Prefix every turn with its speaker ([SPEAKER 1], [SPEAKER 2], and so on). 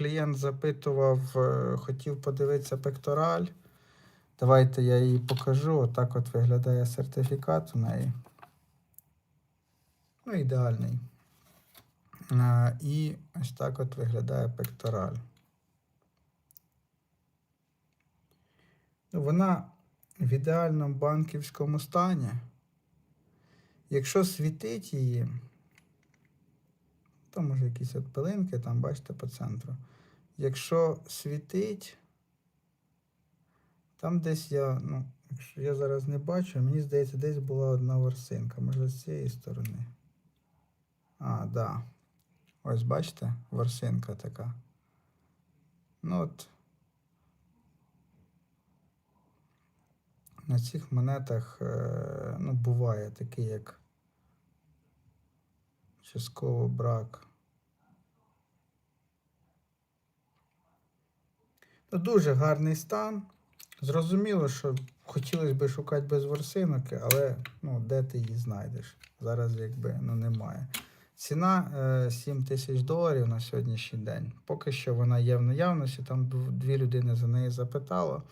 [SPEAKER 1] клієнт запитував, е, хотів подивитися пектораль. Давайте я її покажу. Отак от виглядає сертифікат у неї. Ну, ідеальний. А, і ось так от виглядає пектораль. Ну, Вона в ідеальному банківському стані. Якщо світить її, то може якісь от пилинки, там, бачите, по центру. Якщо світить, там десь я, ну, якщо я зараз не бачу, мені здається, десь була одна ворсинка. Може, з цієї сторони. А, да. Ось бачите, ворсинка така. Ну от. На цих монетах е, ну, буває такий, як частково брак. Ну, дуже гарний стан. Зрозуміло, що хотілося б шукати без ворсинок, але ну, де ти її знайдеш? Зараз якби ну, немає. Ціна е, 7 тисяч доларів на сьогоднішній день. Поки що вона є в наявності. Там дві людини за неї запитало.